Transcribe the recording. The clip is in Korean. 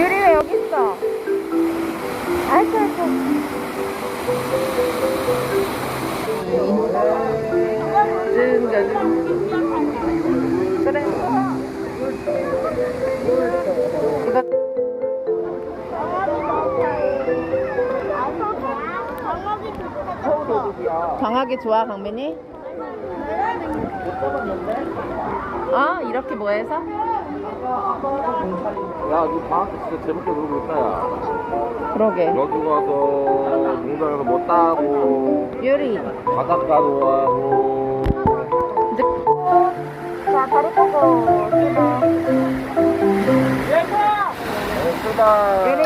여기 있어. 아이고, 아이고. 그래. 이거 강하게 좋아, 강민이? 아, 이렇게 뭐 해서? 야, 너 방학 때 진짜 재밌게 놀고 있다, 야. 그러게. 여기 가서 농장에서 뭐 따고, 유리. 바닷가도 하고. 이제... 자, 다리 펴고. 어, 크다. 유리,